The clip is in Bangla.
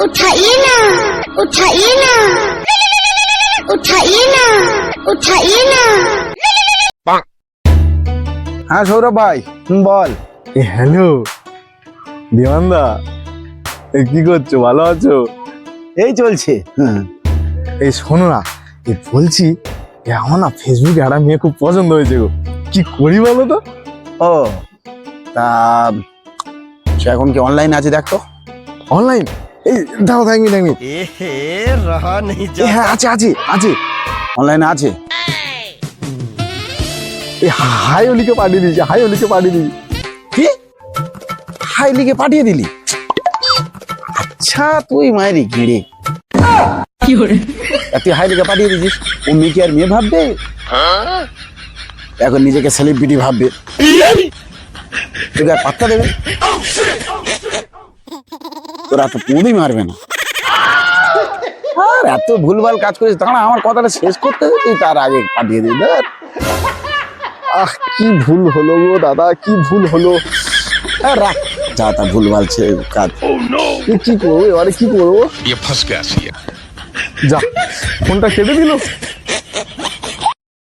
उठाइए ना उठाइए ना उठाइए ना उठाइए ना হ্যাঁ সৌরভ ভাই হুম, বল এ হ্যালো দেওয়ানদা এ কি করছো ভালো আছো এই চলছে হ্যাঁ এই শোনো না এ বলছি এ আমার না ফেসবুকে একটা মেয়ে খুব পছন্দ হয়েছে গো কি করি বলো তো ও তা সে এখন কি অনলাইন আছে দেখ তো অনলাইন দাও দাও মিনিট এক আছে আছে আছে। অনলাইনে আছে। এই হাই অলিকে পাঠিয়ে দিয়েছি হাই অলিকে পাঠিয়ে দিয়েছি কি? হাই লিখে পাঠিয়ে দিলি? আচ্ছা তুই মায়েরি গিড়ে কি হরে তুই হাই লিখে পাঠিয়ে দিয়েছিস ও মেয়ে কি আর মেয়ে ভাববে? এখন নিজেকে সেলিব্রিটি ভাববে। তুই আর পাত্তা দেবে? তোরা তো কোনোদিন মারবে না। আর এত ভুলভাল কাজ করেছে তখন আমার কথাটা শেষ করতে তুই তার আগে পাঠিয়ে দিই দাদা আহ কি ভুল হলো গো দাদা কি ভুল হলো? রাখ যা তা ভুলভাল কাজ। কি করব এবারে কি করব? যা ফোনটা কেটে দিল।